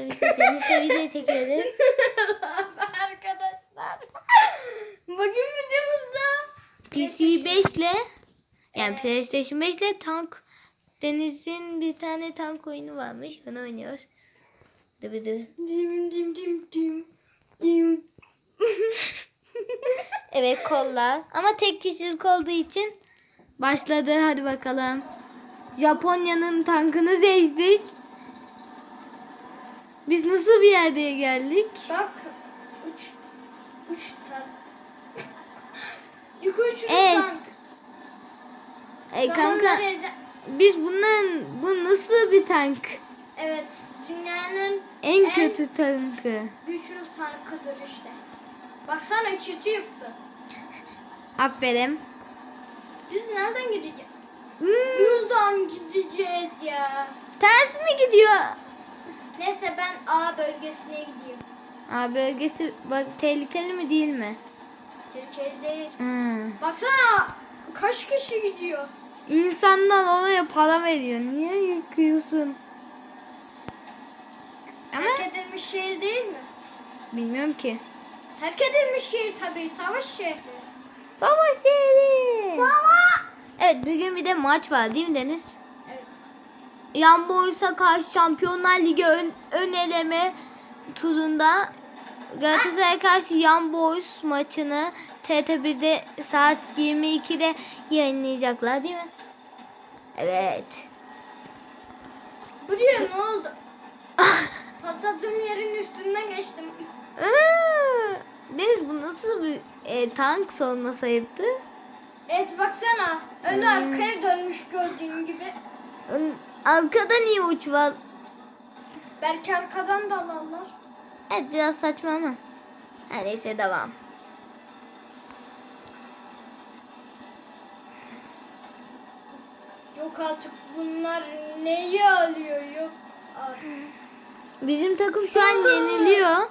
arkadaşlar biz de Deniz'le video çekiyoruz. Arkadaşlar. Bugün videomuzda PC 5 ile yani PlayStation 5 ile tank Deniz'in bir tane tank oyunu varmış. Onu oynuyoruz. Dı dı. dim dim dim dim dim. Evet kollar. Ama tek kişilik olduğu için başladı. Hadi bakalım. Japonya'nın tankını sezdik. Biz nasıl bir yerde geldik? Bak uç uç tar. Yukarı uçurum Es. tank. E kanka biz bundan bu nasıl bir tank? Evet. Dünyanın En, En- kötü tankı. güçlü tankıdır işte. Baksana çiti yıktı. Aferin. Biz nereden gideceğiz? Hmm, Yoldan gideceğiz ya. ters mi gidiyor? Neyse ben A bölgesine gideyim. Aa bölgesi bak tehlikeli mi değil mi? Türkiye değil. Hmm. Baksana kaç kişi gidiyor? İnsanlar oraya para veriyor. Niye yıkıyorsun? Ama Terk edilmiş şehir değil mi? bilmiyorum ki. Terk edilmiş şehir tabii. Savaş şehri. Savaş yeri. Savaş. Evet bugün bir de maç var değil mi Deniz? Yan Boys'a karşı Şampiyonlar Ligi ön, ön eleme turunda Galatasaray karşı Yan Boys maçını TRT1'de saat 22'de yayınlayacaklar değil mi? Evet. Buraya ne oldu? Patladığım yerin üstünden geçtim. Deniz bu nasıl bir e, tank savunma sayıptı? Evet baksana. Önü Hmm. arkaya dönmüş gördüğün gibi. Ön- Arkada niye uç var? Belki arkadan da alarlar. Evet biraz saçma ama. Her neyse devam. Yok artık bunlar neyi alıyor yok. artık. Bizim takım şu an yeniliyor. O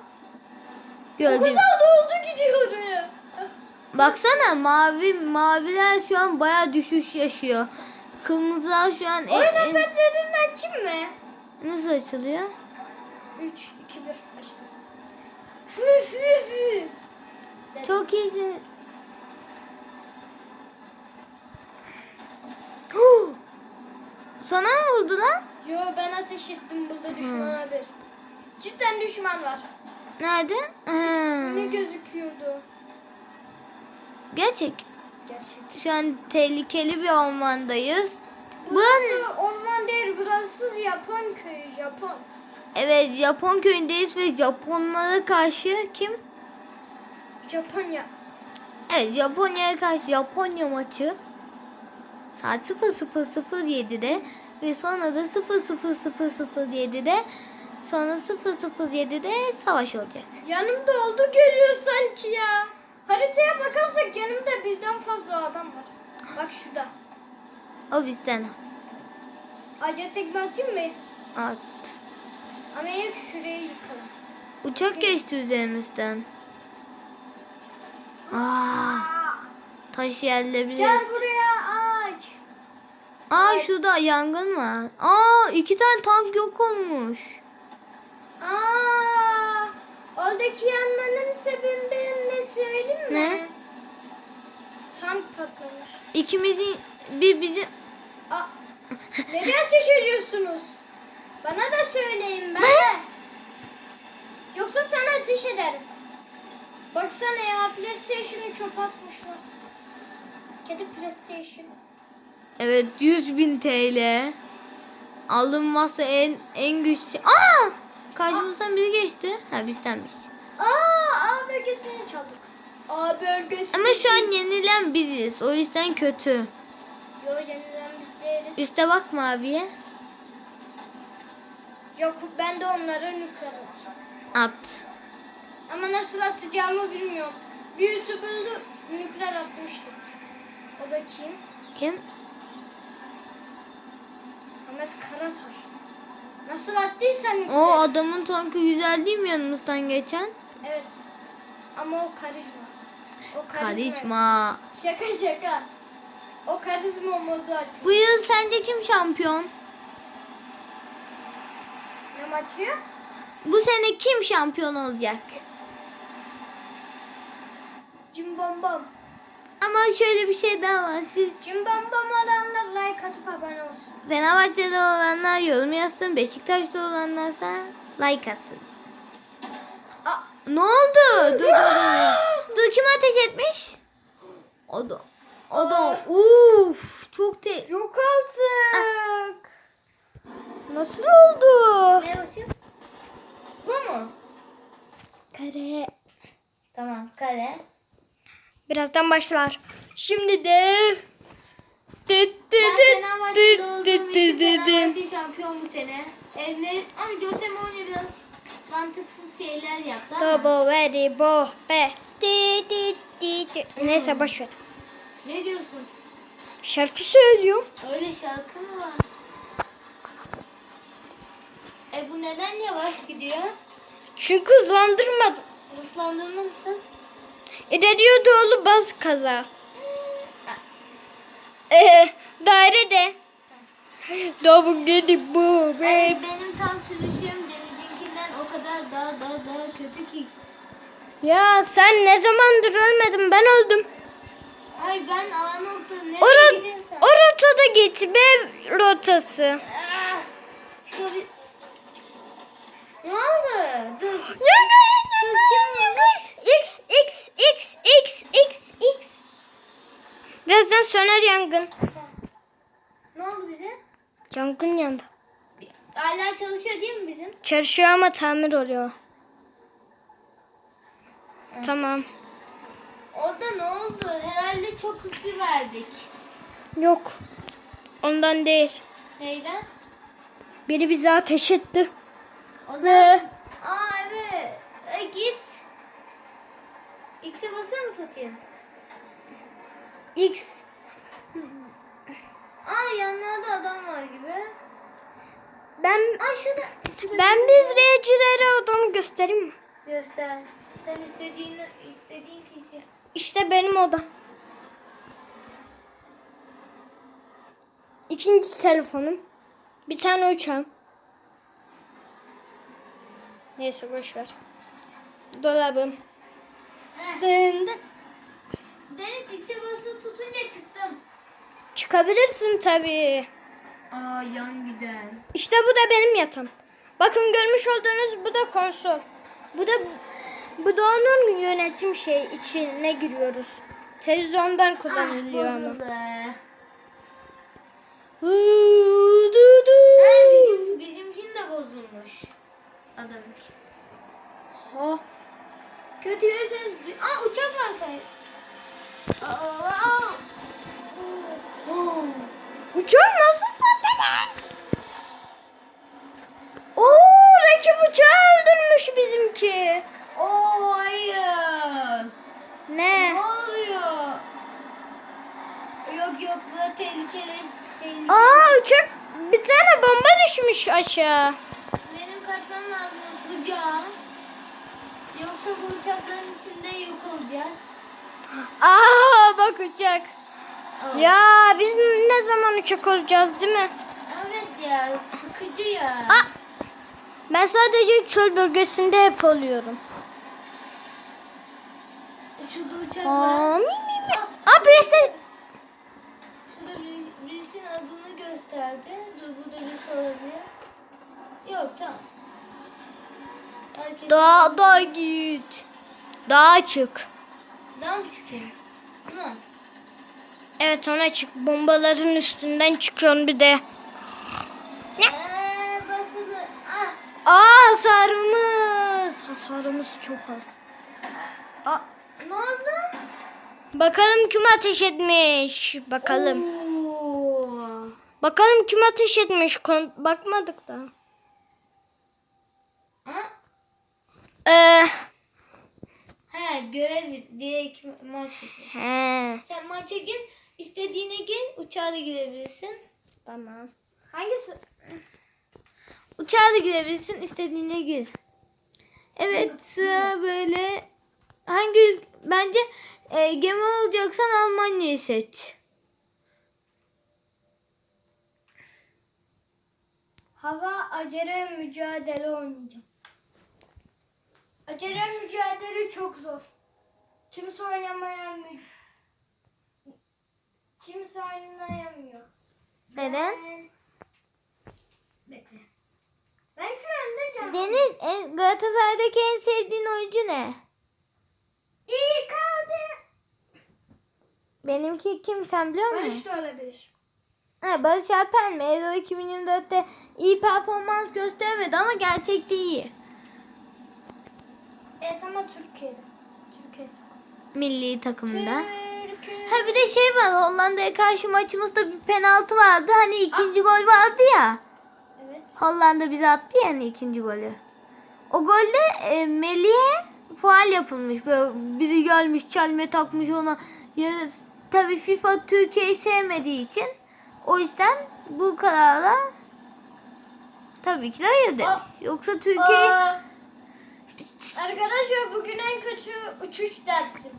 Gördüm. kadar da oldu gidiyor oraya. Baksana mavi maviler şu an baya düşüş yaşıyor. Kırmızılar şu an en- Oyun en- efektlerini açayım mı? nasıl açılıyor? 3, 2, 1 açtım. Fü fü fü. Çok iyisin. Sana ne oldu lan? Yo ben ateş ettim burada düşman haber. Cidden düşman var. Nerede? İsmi Ha. gözüküyordu. Gerçek. Gerçek. Şu an tehlikeli bir ormandayız. Bu Burası orman değil burası Japon köyü Japon. evet Japon köyündeyiz ve Japonlara karşı kim? Japonya. Evet Japonya'ya karşı Japonya maçı saat 00.07'de ve sonra da 00.007'de sonra 007'de savaş olacak. Yanımda oldu geliyor sanki ya. Haritaya bakarsak yanımda birden fazla adam var. Bak şurada. O bizden Acı tekme atayım mı? at. Ama ilk şurayı yıkalım. Uçak geçti üzerimizden. Aa, taş yerle bile. Gel buraya ağaç. Aa şurada yangın var. Aa iki tane tank yok olmuş. Oradaki yanmanın sebebini ne söyleyeyim mi? Ne? Tank patlamış. İkimizin bir bizim Aa, nereye ateş ediyorsunuz? Bana da söyleyin ben de. Yoksa sana ateş ederim. Baksana ya PlayStation'ı çöpe atmışlar. Kedi PlayStation. Evet 100 bin TL. Alınmazsa en en güçlü. Aa! Karşımızdan biri geçti. Ha bizdenmiş. Aa, A bölgesini çaldık. A bölgesi. Ama şu an yenilen biziz. O yüzden kötü. Yo yenilen biz değiliz. Üste bak maviye. Yok ben de onlara nükleer atayım. At. Ama nasıl atacağımı bilmiyorum. Bir YouTuber'da nükleer atmıştı. O da kim? Kim? Samet Karataş. Nasıl attıysa nükleer. O adamın tankı güzel değil mi yanımızdan geçen? Evet. Ama o karizma. O karizma. Karizma. Şaka şaka. O karizma modu açıyor. Bu yıl sence kim şampiyon? Ne maçı? bu sene kim şampiyon olacak? Cimbom Ama şöyle bir şey daha var. Siz Cimbom olanlar like atıp abone olsun. Fenerbahçe'de olanlar yorum yazsın. Beşiktaş'ta olanlarsa like atsın. Aa, ne oldu? Dur dur dur. Dur kim ateş etmiş? O da. O da. Uf, çok te... Yok artık. Nasıl oldu? Ne basayım? Bu mu? Kare. Tamam kare. Birazdan başlar. Şimdi de Dıt dıt Ben dıt Fenerbahçe'de dıt olduğum dıt için dıt dıt dıt. Fenerbahçe şampiyon bu sene. Evde ama Jose Mourinho biraz mantıksız şeyler yaptı ama. Double very bo be. Dıt dıt dıt dıt. Neyse boş ver. Ne diyorsun? Şarkı söylüyor. Öyle şarkı mı var? E bu neden yavaş gidiyor? Çünkü hızlandırmadı. Hızlandırmalısın. İleriye doğru baz kaza. Ee, dairede. Double dedi bu Evet, be. benim tam sürüşüm Deniz'inkinden o kadar daha daha daha kötü ki. Ya sen ne zamandır ölmedin ben öldüm. Ay ben A nokta nereye O, ro- gidiyorsan. o rotada git B rotası. Ah, çıkabil... Ne oldu? Dur. Yana Kim olmuş? X X X X X X. Birazdan söner yangın. Ne oldu bize? Yangın yandı. Hala çalışıyor değil mi bizim? Çalışıyor ama tamir oluyor. Tamam. Orada ne oldu? Herhalde çok hızlı verdik. Yok. Ondan değil. Neyden? Biri bize ateş etti. O da... Ve Aa evet. E, git. X'e basıyor mu tutayım? X. Aa yanlarda adam var gibi. Ben Aa şurada. şurada ben bir izleyicilere odamı göstereyim mi? Göster. Sen istediğini istediğin kişi. İşte benim odam. İkinci telefonum. Bir tane uçağım. Neyse boş ver. Dolabım. Heh. Dın dın. Deniz X'e basılı tutunca çıktım. Çıkabilirsin tabii. Aa yan giden. İşte bu da benim yatağım. Bakın görmüş olduğunuz bu da konsol. Bu da bu da onun yönetim şey içine giriyoruz. Televizyondan kullanılıyor ah, ama. Hı, du, du. Bizim, bizimkin de bozulmuş. Adamınki. Ha. Kötü yönetim. Aa uçak var. Aa, aa. Oo. Uçağım nasıl patladı? Oo, rakip uçağı öldürmüş bizimki. Oo hayır. Ne? Ne oluyor? Yok yok bu tehlikeli. tehlikeli. Aa uçak bir tane bomba düşmüş aşağı. Benim kaçmam lazım hızlıca. Bu uçakların içinde yok olacağız. Aa bak uçak. Aa. Ya biz ne zaman uçak olacağız değil mi? Evet ya sıkıcı ya. Aa, ben sadece çöl bölgesinde hep oluyorum. Şurada uçak var. Aa, mi, mi, mi. Aa birisi. Şurada bir- birisinin adını gösterdi. Dur burada birisi olabilir. Yok tamam. Dağa da git. Dağa çık. Dağa mı çıkıyor? Buna. Evet ona çık. Bombaların üstünden çıkıyorsun bir de. Eee basılı. Ah. Aa hasarımız. Hasarımız çok az. Aa, ne oldu? Bakalım kim ateş etmiş. Bakalım. Oo. Bakalım kim ateş etmiş. Bakmadık da. Ha? Ee, He görev diye iki maç he. Sen maça gir. istediğine gir. Uçağa da girebilirsin. Tamam. Hangisi? Uçağa da girebilirsin. istediğine gir. Evet sıra böyle. Hangi? Bence e, gemi olacaksan Almanya'yı seç. Hava acele mücadele oynayacağım. Acelen mücadele çok zor. Kimse oynamayan mü... Kimse oynayamıyor. Neden? Ben... Bekle. Ben şu anda canım. Deniz en- Galatasaray'daki en sevdiğin oyuncu ne? İyi kaldı. Benimki kim sen biliyor musun? Barış da olabilir. Ha, Barış Alper mi? Euro 2024'te iyi performans göstermedi ama gerçekte iyi. Evet ama Türkiye'de. Türkiye takımı. Milli takımda. Ha bir de şey var Hollanda'ya karşı maçımızda bir penaltı vardı. Hani ikinci gol vardı ya. Evet. Hollanda bize attı ya hani ikinci golü. O golde e, Melih'e faal yapılmış. Böyle biri gelmiş çelme takmış ona. Ya, tabii FIFA Türkiye'yi sevmediği için o yüzden bu karara tabii ki de hayır demiş. Aa. Yoksa Türkiye'yi Aa, Arkadaşlar bugün en kötü uçuş dersim.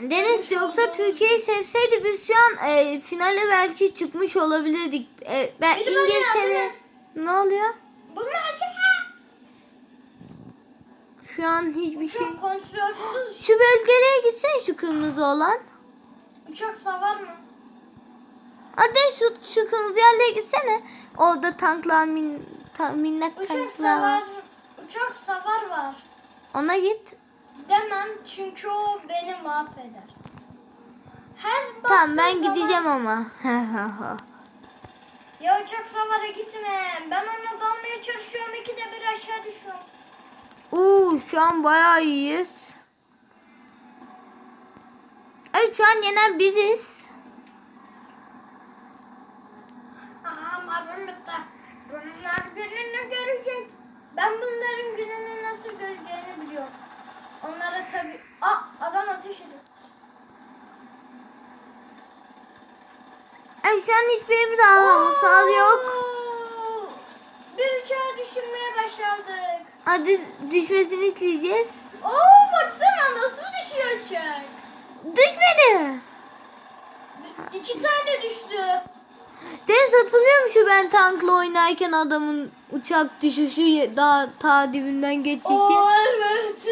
Deniz yoksa Türkiye'yi sevseydi biz şu an e, finale belki çıkmış olabilirdik. E, ben Biri bana İngiltere yardım ne oluyor? Bunlar aşağı. Şu an hiçbir şey. Uçak kontrolsüz. Şu bölgelere gitsen şu kırmızı olan. Uçak savar mı? Hadi şu, şu kırmızı yerlere gitsene. Orada tanklar min, ta, minnak Uçak tanklar savar. var. Uçak savar var. Ona git. Gidemem çünkü o beni mahveder. Her Tamam ben zaman- gideceğim ama. Ya uçak savara gitme. Ben ona dalmaya çalışıyorum. İkide bir aşağı düşüyorum. Uuu şu an bayağı iyiyiz. Evet şu an yenen biziz. Aha mavim bitti. Bunlar gününü görecek. Ben bunların gününü nasıl göreceğini biliyorum. Onlara tabi... Aa adam ateş ediyor. Evet şu an hiçbirimiz hasar yok. Bir uçağa düşünmeye başladık. Hadi düşmesini isteyeceğiz. Oo baksana nasıl düşüyor uçak. Düşmedi. İki tane düştü. Deniz hatırlıyor musun ben tankla oynarken adamın uçak düşüşü daha ta dibinden geçerken? Oo evet.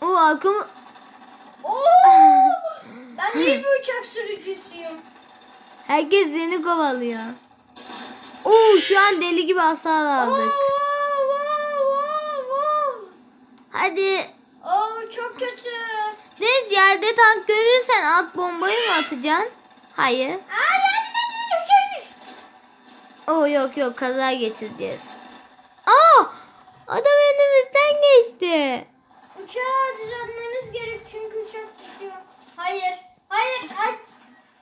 O arkamı... Oo! Ben iyi bir uçak sürücüsüyüm. Herkes seni kovalıyor. Oo şu an deli gibi hasar aldık. Hadi. Oo çok kötü. Deniz yerde tank görürsen at bombayı mı atacaksın? Hayır. Aa yardım edin uçak düş. Oo yok yok kaza geçireceğiz. Aa adam önümüzden geçti. Uçağı düzeltmemiz gerek çünkü uçak düşüyor. Hayır. Hayır. Aç.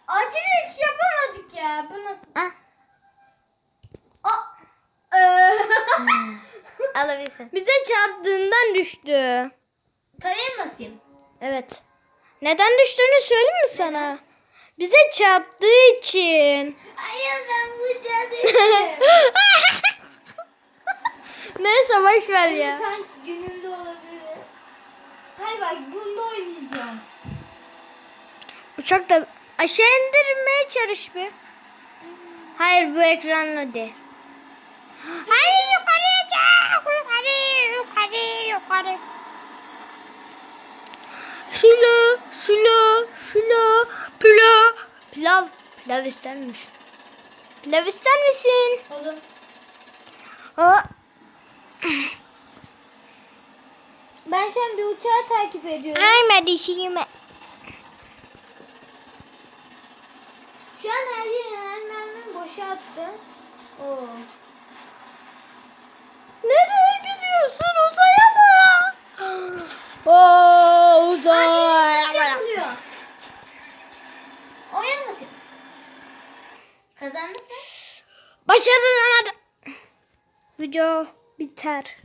Acil iş yapamadık ya. Bu nasıl? Ah. Ee, alabilirsin. Bize çarptığından düştü. Kaleye mi basayım? Evet. Neden düştüğünü söyleyeyim mi sana? Bize çarptığı için. Hayır ben bu Neyse boş ver ya. Tank gününde olabilir. Hayır bak bunda oynayacağım. Uçak da aşağı indirmeye çalış bir. Hayır bu ekranla de. Hayır yukarıya çık. Yukarı, yukarı, yukarı. Şila, şila, şila, pilav. Pilav, ister misin? Pilav ister misin? Olur. Ben şu an bir uçağı takip ediyorum. Ay medişime. Şu an her yer her mermimi boşalttım. Oo. Nereye gidiyorsun uzaya mı? Oo uzay. Kazandık mı? Başarılı Video biter.